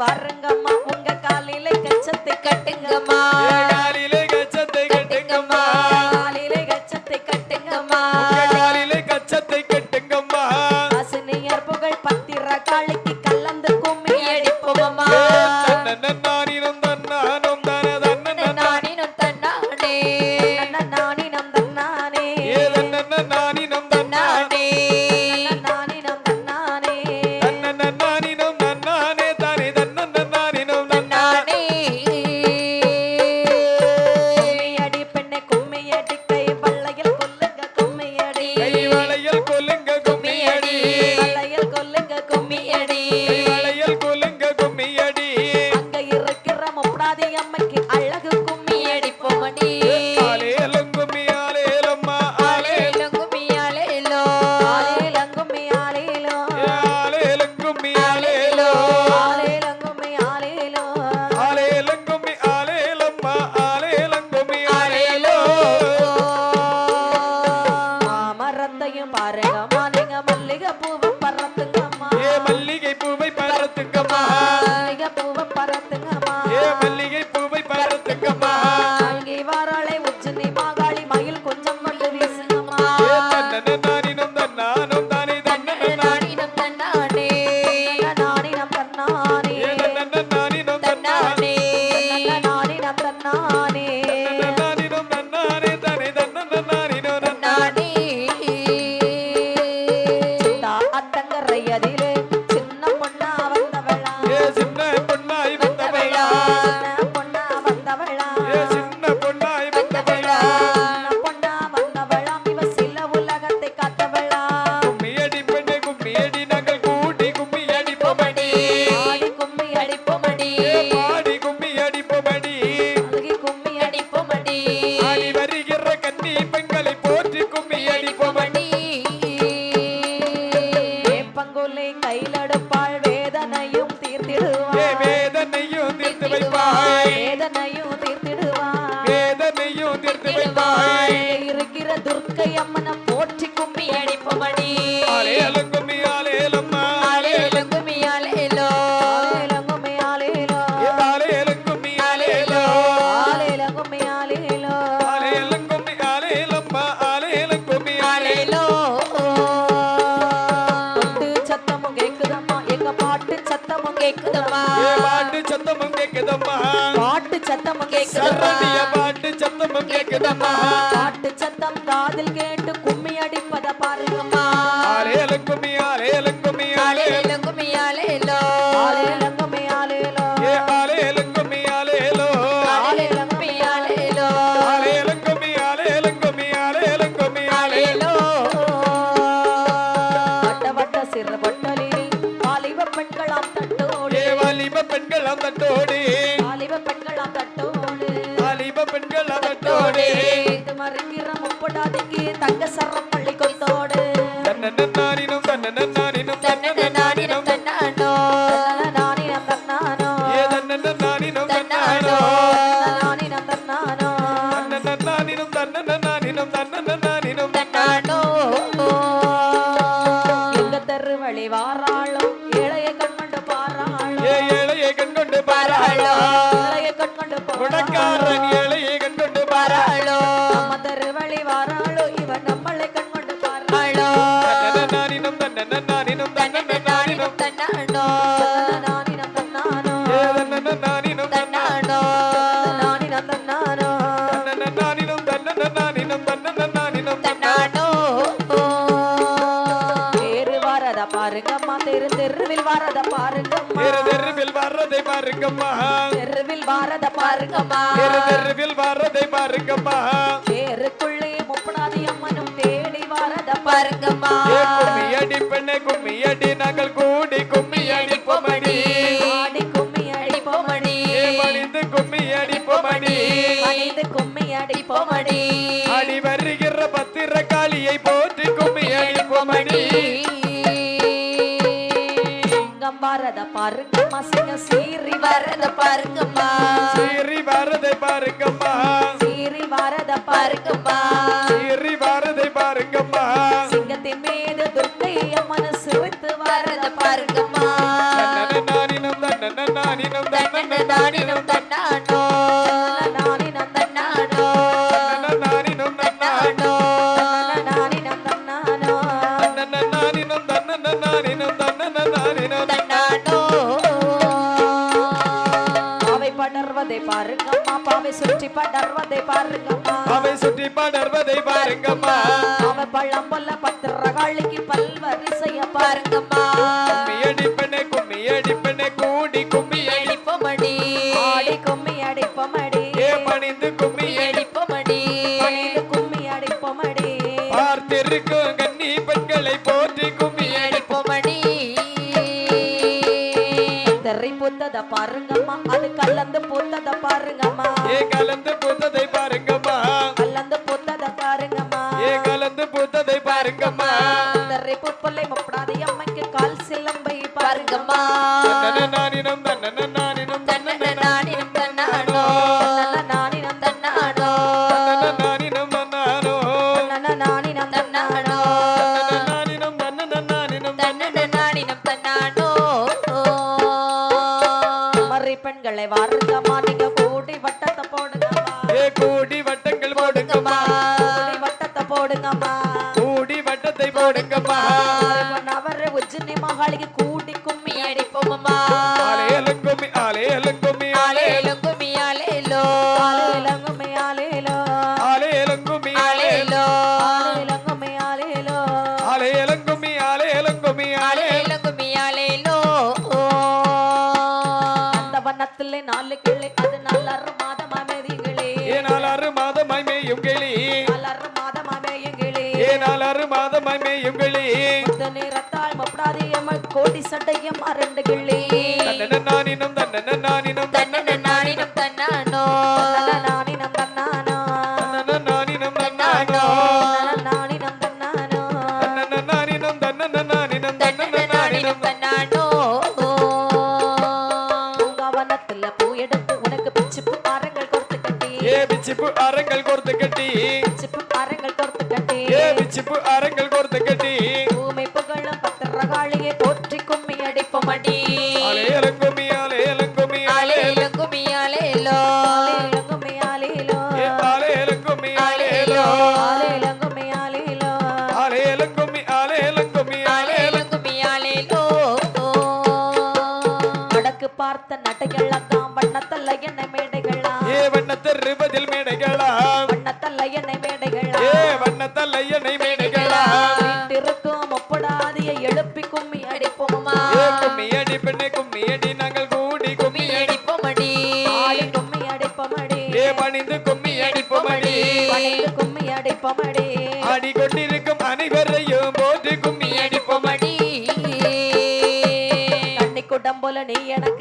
வாருங்கம்மா. உங்க காலையில கச்சத்தை கட்டுங்கம்மா. கரையதில் பாட்டு சத்தமும் கேக்குதம்மா. பாட்டு சத்தமும் கேக்குதம்மா. பாட்டு சத்தமும் கேக்குதம்மா. வரத பாருங்கம்மா தெரு தெருவில் வரத பாருங்கம்மா. தெரு தெருவில் வரதை பாருங்கம்மா. தெருவில் வரத பாருங்கம்மா. தெரு தெருவில் வரதை பாருங்கம்மா. தேருக்குள்ளே முப்படாதி அம்மனும் தேடி வரத பாருங்கம்மா. கும்மியடி பெண்ணை கும்மியடி நாங்கள் கூடி கும்மியடி பொமடி ஆடி கும்மியடி பொமடி மணிந்து கும்மியடி பொமடி மணிந்து கும்மியடி அடி வருகிற பத்திர காளியை போட்டு பாருங்கம்மா சிங்கம் சீறி வரத பாருங்கம்மா. சீறி வரத பாருங்கம்மா. சீறி வரத பாருங்கம்மா. பாருங்கம்மா. பாவை சுற்றி படர்வதை பாருங்கம்மா. அவை சுற்றி படர்வதை பாருங்கம்மா. அவ பழம் போல பத்திரகாளிக்கு பல்வரிசைய பாருங்கம்மா. கும்மி அடிப்பனே கும்மி அடிப்பனே கூடி கும்மி அடி அடிப்பமடி ஆடி கும்மி அடிப்பமடி ஏ பணிந்து கும்மி அடி அடிப்பமடி பணிந்து கும்மி அடிப்பமடி பார்த்திருக்கும் கன்னி பெண்களை போற்றி கும்மி அடி அடிப்பமடி தெரி புத்தத பாருங்கம்மா. தெரி புப்பலை முப்படாதி அம்மைக்கு கால் சிலம்பை பாருங்கம்மா. நானினம் தன்னன நானினம் தன்னன நானினம் தன்னானோ நானினம் தன்னானோ நானினம் தன்னானோ நானினம் தன்னானோ நானினம் தன்னன நானினம் தன்னன நானினம் தன்னானோ மறி பெண்களை வாருங்கம்மா நீங்க கூடி வட்டத்தை போடுங்கம்மா. ஏ கூடி வட்டங்கள் போடுங்கம்மா. கூடி வட்டத்தை போடுங்கம்மா. கொடுங்கப்பா நவர உஜ்ஜினி மகாளிக்கு சட்டையம் அரண்டு கிள்ளி நானினம் தன்னன நானினம் தன்னன. நானினம் தன்னானோ. நானினம் தன்னானோ. நானினம் தன்னானோ. நானினம் தன்னானோ நானினம் தன்னன. நானினம் தன்னன நானினம் தன்னானோ பூங்காவனத்துல பூ எடுத்து உனக்கு பிச்சு பாரங்கள் கொடுத்து கட்டி. ஏ பிச்சிப்பு அரங்கள் கோர்த்து கட்டி. பிச்சு பாரங்கள் கொடுத்து கட்டி. ஏ பிச்சிப்பு அரங்கள் கோர்த்து கட்டி. பார்த்த நடைகளெல்லாம் வண்ணத்தல்ல எண்ணெய் மேடைகளாம் ஏ வண்ணத்தருவதில் மேடைகளாம் வண்ணத்தல்ல எண்ணெய் ஏ மேடைகளாம் வண்ணத்தல் ஐயனை மேடைகளாம் வீட்டிற்கும் முப்படாதிய எழுப்பி கும்மி அடிப்போமம்மா ஏ கும்மி அடி பெண்ணே கும்மி அடி நாங்கள் கூடி கும்மி கும்மி அடி. கும்மி அடிப்பமடி. ஏ பணிந்து கும்மி அடிப்போமடி. பணிந்து கும்மி அடிப்பமடி. ஆடிக்கொண்டிருக்கும் அனைவரையும் போட்டு கும்மி அடிப்போமடி அடிப்போமடி. தண்ணி குடம் போல நீ எனக்கு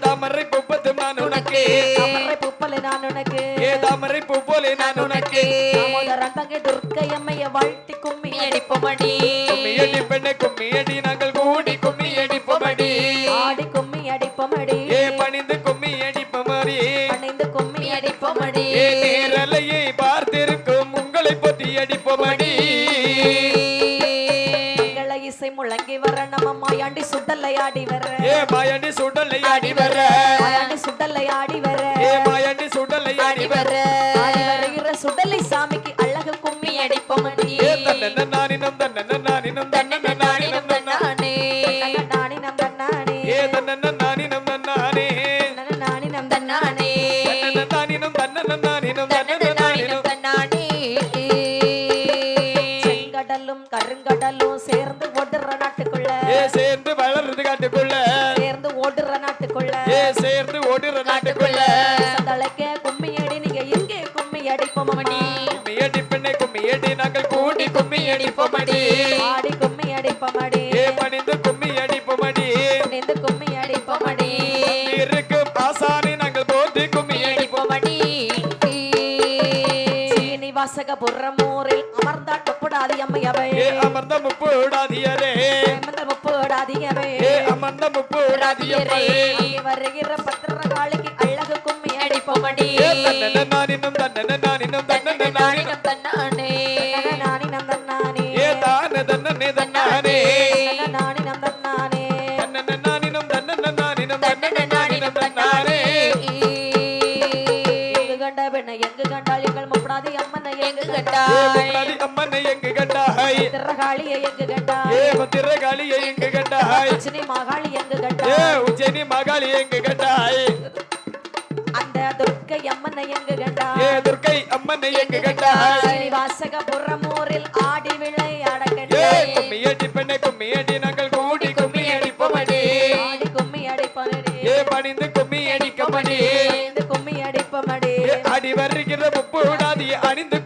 தாமரை பூப்பத்து நான் உனக்கு. தாமரை நான் உனக்கு. ஏ தாமரை பூ போலே நான் உனக்கு. தாமோதரன் தங்கை துர்க்கை அம்மைய வாழ்த்தி கும்மி அடிப்போமடி. கும்மி அடி பெண்ணே கும்மி அடி நாங்கள் கூடி கும்மி அடிப்போமடி. ஆடி கும்மி அடிப்பமடி. ஏ பணிந்து கும்மி அடிப்போமடி. பணிந்து கும்மி அடிப்போமடி. ஏ நேரலையை பார்த்திருக்கும் உங்களை பற்றி அடிப்போமடி. இசை முழங்கி வர நம்ம மாயாண்டி சுடலை ஆடி வர. ஏ மாயாண்டி சுடலை ஆடி செங்கடலும் கருங்கடலும் சேர்ந்து ஓடுற நாட்டுக்குள்ள. ஏ சேர்ந்து வளருது காட்டுக்குள்ள. சேர்ந்து ஓடுற நாட்டுக்குள்ள. ஏ சேர்ந்து ஓடுற நாட்டுக்குள்ள. சதளைக்க கும்மி அடி நீங்க எங்கே கும்மி அடிப்போமடி கும்மி அடி பெண்ணே கும்மி அடி நாங்கள் கூடி கும்மி அடிப்போமடி ஆடி கும்மி அடிப்பமடி ஏ பணிந்து கும்மி அடிப்போமடி நின்று கும்மி அடிப்பமடி இருக்கும் ஆசானை நாங்கள் போட்டு கும்மி அடிப்போம் அடிப்போமடி சீனிவாசக அமர்ந்தாள் ஒப்படாதி அம்மையவை ஏ அமர்ந்த முப்போடாதியரே அமர்ந்த முப்படாதியவை ஏ அமர்ந்த முப்போடாதியப்பே அங்கே வருகிற பத்திரகாளிக்கு அழகு கும்மி அடிப்போமடி ஏ தன்னன நானினம் தன்னன நானினம் தன்னன நானினம் நானினம். தன்னானே. ஏ தான தன்னனே. தன்னானே. நாணி நம் தன்னானே. தன்னன நானினம் தன்னன நானினம் தன்னன தன்னன நானினம் நானினம் தன்னானே. எங்கு கண்ட பெண்ணை எங்கு கண்டால் எங்கள் முப்படாதி அம்மனை எங்கு எங்கு திரகாளியை எங்கு ஏ கண்டாய் பத்திரகாளியை எங்கு கண்டாய் உச்சினி மகாளி எங்கு ஏ கண்டாய் உஜ்ஜயினி மகாளி எங்கு கண்டாய் அந்த துர்க்கை அம்மனை எங்கு ஏ கண்டாய் துர்க்கை அம்மனை எங்கு கண்டாய் ஸ்ரீனிவாசகபுரமூரில் ஆடி விளையாட ஏ கண்டாய் கும்மியடி பெண்ணை கும்மியடி நாங்கள் கூடி கும்மி அடிப்போமடி ஆடி கும்மி அடிப்பனடி ஏ பணிந்து கும்மி அடிக்கமடி கும்மி அடிப்பமடி ஏ அடி வருகிற முப்பூடாதி அணிந்து